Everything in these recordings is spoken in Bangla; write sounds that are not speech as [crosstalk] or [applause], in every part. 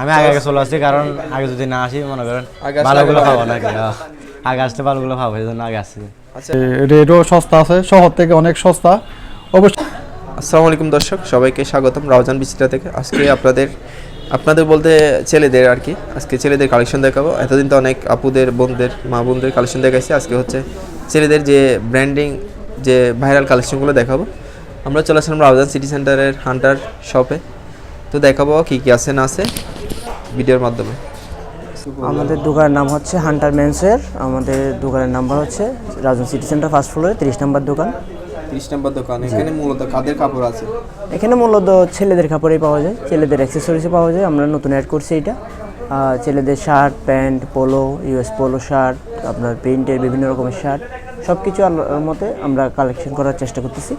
আমি আগে আগে চলে আসছি কারণ আগে যদি না আসি মনে করেন ভালোগুলো আগে খাব হ্যাঁ। আগে আসতে ভালোগুলো খাব এই জন্য আগে আসছি। আচ্ছা। রেটও সস্তা আছে শহর থেকে অনেক সস্তা। অবশ্যই আসসালামু আলাইকুম দর্শক সবাইকে স্বাগতম রাউজান বিচিত্রা থেকে। আজকে আপনাদের আপনাদের বলতে ছেলেদের আর কি। আজকে ছেলেদের কালেকশন দেখাবো। এতদিন তো অনেক আপুদের বোনদের মা বোনদের কালেকশন দেখাইছি। আজকে হচ্ছে ছেলেদের যে ব্র্যান্ডিং যে ভাইরাল কালেকশনগুলো দেখাবো। আমরা চলে আসলাম রাউজান সিটি সেন্টারের হান্টার শপে তো দেখাবো কী কী আছে না আছে। ভিডিওর মাধ্যমে? আমাদের দোকানের নাম হচ্ছে হান্টার মেন্সের আমাদের দোকানের নাম্বার হচ্ছে রাজন সিটি সেন্টার ফার্স্ট ফ্লোরে তিরিশ নম্বর দোকান। তিরিশ নম্বর দোকান এখানে মূলত কাদের কাপড় আছে? এখানে মূলত ছেলেদের কাপড়ই পাওয়া যায় ছেলেদের অ্যাক্সেসরিজও পাওয়া যায়। আমরা নতুন অ্যাড করছি এটা। ছেলেদের shirt pant polo US polo shirt আপনার প্রিন্টের বিভিন্ন রকমের শার্ট সব কিছু মতে আমরা কালেকশন করার চেষ্টা করতেছি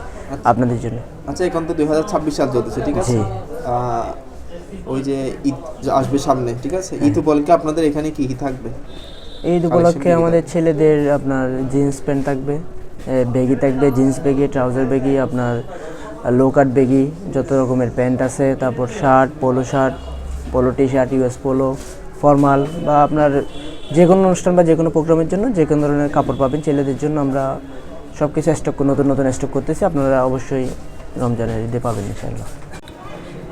আপনাদের জন্য। আচ্ছা এখন তো দুই হাজার ছাব্বিশ সাল চলতেছে ঠিক আছে? ওই যে ঈদ আসবে সামনে ঠিক আছে? ঈদ উপলক্ষে আপনাদের এখানে কি কি থাকবে? এই উপলক্ষে আমাদের ছেলেদের আপনার জিন্স প্যান্ট থাকবে বেগি থাকবে জিন্স বেগি ট্রাউজার বেগি আপনার লো কাট বেগি যত রকমের প্যান্ট আছে তারপর shirt polo shirt polo T shirt US polo formal বা আপনার যে কোনো অনুষ্ঠান বা যে কোনো প্রোগ্রামের জন্য যে কোনো ধরনের কাপড় পাবেন ছেলেদের জন্য আমরা সব কিছু স্টক নতুন নতুন স্টক করতেছি আপনারা অবশ্যই রমজানের ঈদে পাবেন ইনশাআল্লাহ।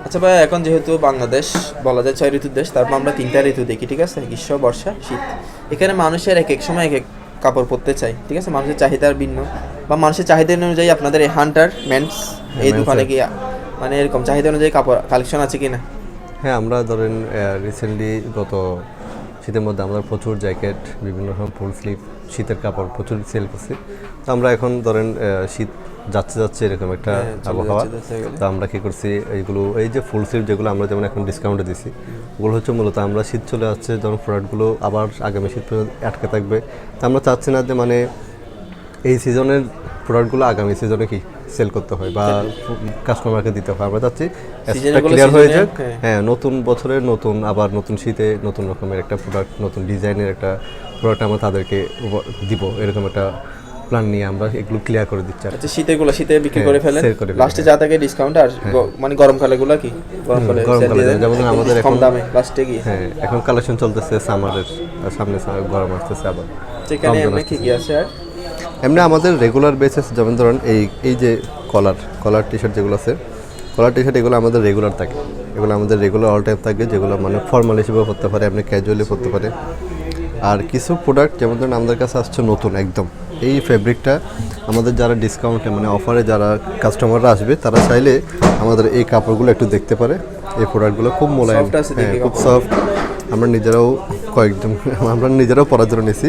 আচ্ছা ভাই এখন যেহেতু বাংলাদেশ বলা যায় ছয় ঋতুর দেশ তারপর আমরা তিনটা ঋতু দেখি ঠিক আছে? গ্রীষ্ম বর্ষা শীত। এখানে মানুষের এক এক সময় এক এক কাপড় পরতে চাই ঠিক আছে? মানুষের চাহিদার ভিন্ন বা মানুষের চাহিদা অনুযায়ী আপনাদের এই হান্টার মেন্স এই দোকানে গিয়ে মানে এরকম চাহিদা অনুযায়ী কাপড় কালেকশন আছে কি না হ্যাঁ আমরা ধরেন রিসেন্টলি গত শীতের মধ্যে আমরা প্রচুর জ্যাকেট বিভিন্ন রকম ফুল স্লিভ শীতের কাপড় প্রচুর সেল করছি। তো আমরা এখন ধরেন শীত যাচ্ছে যাচ্ছে এরকম একটা হ্যাঁ, আবহাওয়া। তো আমরা কি করছি এইগুলো এই যে ফুল স্লিভ যেগুলো আমরা যেমন এখন ডিসকাউন্টে দিছি ওগুলো হচ্ছে মূলত আমরা শীত চলে আসছে যখন প্রোডাক্টগুলো আবার আগামী শীত পর্যন্ত আটকে থাকবে। তো আমরা চাচ্ছি না যে মানে এই সিজনের প্রোডাক্টগুলো আগামী সিজনে কি সেল করতে হয় বা কাস্টমারকে দিতে হয়। আমরা চাচ্ছি ক্লিয়ার হয়ে যাক। হ্যাঁ। হ্যাঁ নতুন বছরের নতুন আবার নতুন শীতে নতুন রকমের একটা প্রোডাক্ট নতুন ডিজাইনের একটা প্রোডাক্ট আমরা তাদেরকে দিব। এরকম একটা প্ল্যান নিয়ে আমরা এগুলো ক্লিয়ার করে দিচ্ছি আচ্ছা শীতেরগুলো শীতে বিক্রি হ্যাঁ, করে ফেলেন। লাস্টে যা থাকে ডিসকাউন্ট আর গ- মানে গরমকালে গুলো কি? গরমকালে গরমকালে sale যেমন আমাদের এখন- দামে লাস্টে গিয়ে। হ্যাঁ এখন কালেকশন চলতেছে সামারের সামনে গরম আসতেছে আবার। সেখানে কি কি আছে আর এমনি আমাদের রেগুলার বেসিস যেমন ধরেন এই এই যে কলার কলার টি শার্ট যেগুলো আছে কলার টি শার্ট এগুলো আমাদের রেগুলার থাকে। এগুলো আমাদের রেগুলার অল টাইম থাকে যেগুলো মানে ফর্মাল হিসেবেও পড়তে পারে এমনি ক্যাজুয়ালি পড়তে পারে। আর কিছু প্রোডাক্ট যেমন ধরেন আমাদের কাছে আসছে নতুন একদম। এই ফেব্রিকটা আমাদের যারা ডিসকাউন্টে মানে অফারে যারা কাস্টমাররা আসবে তারা চাইলে আমাদের এই কাপড়গুলো একটু দেখতে পারে। এই প্রোডাক্টগুলো খুব মোলায়েম হ্যাঁ খুব। সফট আমরা নিজেরাও কয়েকজন [laughs] আমরা নিজেরাও পরার জন্য নিছি।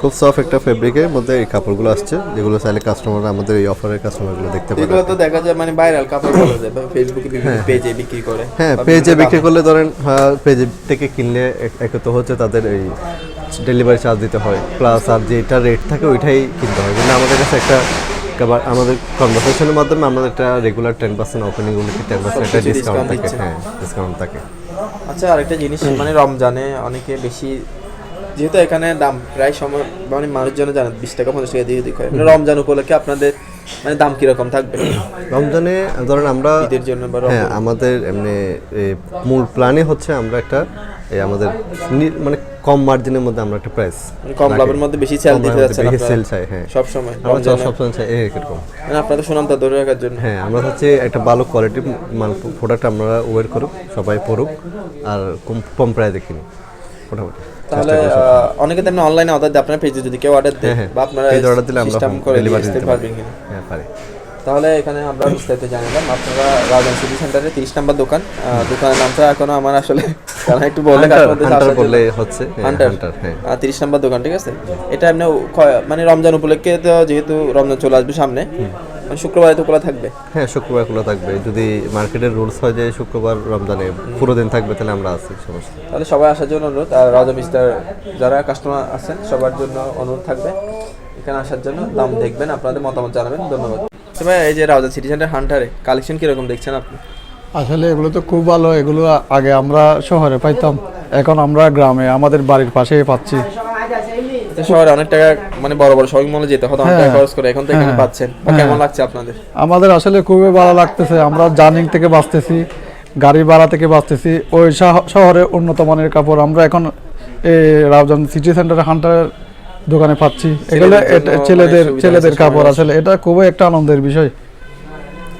খুব সফট একটা ফেব্রিকের মধ্যে এই কাপড়গুলো আসছে যেগুলো চাইলে কাস্টমাররা আমাদের এই অফারের কাস্টমারগুলো দেখতে পারে। এগুলো তো দেখা যায় মানে ভাইরাল কাপড় বলা যায় ফেসবুকে বিভিন্ন পেজে বিক্রি করে। হ্যাঁ পেজে বিক্রি করলে ধরেন পেজ থেকে কিনলে এক- একে তো হচ্ছে তাদের এই ডেলিভারি চার্জ দিতে হয়। প্লাস আর যেটা রেট থাকে ওইটাই কিনতে হয়। কিন্তু আমাদের কাছে একটা একটা- আমাদের কনভারসেশনের মাধ্যমে আমাদের একটা রেগুলার টেন পার্সেন্ট ওপেনিং উন্নতি টেন পার্সেন্ট একটা ডিসকাউন্ট থাকে হ্যাঁ ডিসকাউন্ট থাকে। আচ্ছা আরেকটা জিনিস মানে রমজানে অনেকে বেশি যেহেতু এখানে দাম প্রায় সময় মানে মানুষজন জানে বিশ টাকা পঞ্চাশ টাকা দিয়ে দিতে হয় রমজান উপলক্ষে আপনাদের মানে দাম কীরকম থাকবে? রমজানে ধরেন আমরা ঈদের জন্য হ্যাঁ আমাদের এমনি মূল প্ল্যানে হচ্ছে আমরা একটা এই আমাদের মানে কম মার্জিনের মধ্যে আমরা একটা প্রাইস মানে কম লাভের মধ্যে বেশি সেল দিতে যাচ্ছেন বেশি সেল চাই হ্যাঁ। সব সময় আমরা চাই রমজানে? সবসময় চাই এরকম। মানে আপনাদের সুনামটা ধরে রাখার জন্য। হ্যাঁ আমরা হচ্ছে একটা ভালো কোয়ালিটির মাল প্রোডাক্ট আমরা ওয়ের করুক সবাই পড়ুক আর কম কম প্রাইসে কিনি মোটামুটি। তাহলে অনেকে তেমনি অনলাইনে অর্ডার দেয় আপনার পেজে যদি কেউ অর্ডার দেয় হ্যাঁ হ্যাঁ। বা আপনারা অর্ডার দিলে আমরা করে ডেলিভারি দিতে পারবেন কিনা। হ্যাঁ পারি। তাহলে এখানে আমরা বিস্তারিত জানালাম আপনারা রাজন সিটি সেন্টারে তিরিশ নাম্বার দোকান। দোকানের নামটা এখনও আমার আসলে [laughs] কারণ একটু বললে। বললে হচ্ছে। হান্টার তিরিশ নাম্বার দোকান ঠিক আছে? এটা এমনি মানে রমজান উপলক্ষে তো যেহেতু রমজান চলে আসবে সামনে মানে শুক্রবারে তো খোলা থাকবে। হ্যাঁ শুক্রবার খোলা থাকবে। যদি মার্কেটের রুলস হয় যে শুক্রবার রমজানে পুরো দিন থাকবে তাহলে আমরা আছি সমস্যা তাহলে সবাই আসার জন্য অনুরোধ। আর রাজা মিস্টার যারা কাস্টমার আছেন সবার জন্য অনুরোধ থাকবে। এখানে আসার জন্য দাম দেখবেন আপনাদের মতামত জানাবেন। ধন্যবাদ। তো ভাই এই যে রাজা সিটি সেন্টার হান্টারে কালেকশন কীরকম দেখছেন আপনি? আসলে এগুলো তো খুব ভালো। এগুলো আগে আমরা শহরে পাইতাম। এখন আমরা গ্রামে আমাদের বাড়ির পাশেই পাচ্ছি। শহরে অনেক টাকা মানে বড় বড় শপিং মলে যেতে হতো অনেক টাকা হ্যাঁ। খরচ করে। এখন তো এখানে হ্যাঁ। পাচ্ছেন। কেমন লাগছে আপনাদের? আমাদের আসলে খুবই ভালো লাগতেছে। আমরা জার্নিং থেকে বাঁচতেছি গাড়ি ভাড়া থেকে বাঁচতেছি। ওই শহরে উন্নত মানের কাপড় আমরা এখন এই রাউজান সিটি সেন্টারে হান্টারের দোকানে পাচ্ছি। এগুলো ছেলেদের ছেলেদের কাপড় আসলে। এটা খুবই একটা আনন্দের বিষয়।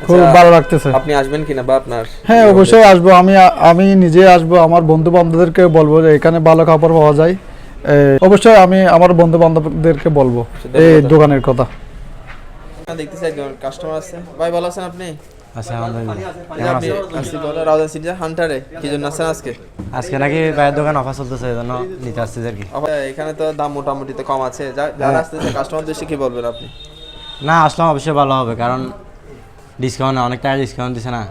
খুব আচ্ছা, ভালো লাগতেছে। আপনি আসবেন কিনা বা আপনার হ্যাঁ অবশ্যই আসব। আমি আমি নিজে আসব। আমার বন্ধু বান্ধবদেরকে বলব যে এখানে ভালো কাপড় পাওয়া যায়। অবশ্যই আমি আমার বন্ধু বান্ধবদেরকে বলব এই দোকানের কথা। দেখতেছি একজন কাস্টমার আছে। ভাই ভালো আছেন আপনি? আচ্ছা আলহামদুলিল্লাহ। সিটি হান্টারে। কি জন্য আজকে? আজকে নাকি ভাইয়ের দোকান অফার চলতেছে নিতে আসছি আর কি। এখানে তো দাম মোটামুটি তো কম আছে। যারা আসতেছে কাস্টমারদের সে কি বলবেন আপনি? না আসলাম অবশ্যই ভালো হবে কারণ ডিসকাউন্ট অনেক টাকা ডিসকাউন্ট দিছে না।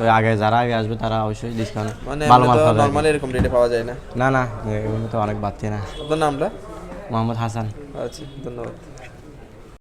তো আগে যারা আগে আসবে তারা অবশ্যই ডিসকাউন্ট মানে ভালো মাল পাবে নরমালি। এরকম রেটে পাওয়া যায় না? না না এগুলো তো অনেক বাড়তি না। আপনার নামটা? মোহাম্মদ হাসান। আচ্ছা ধন্যবাদ।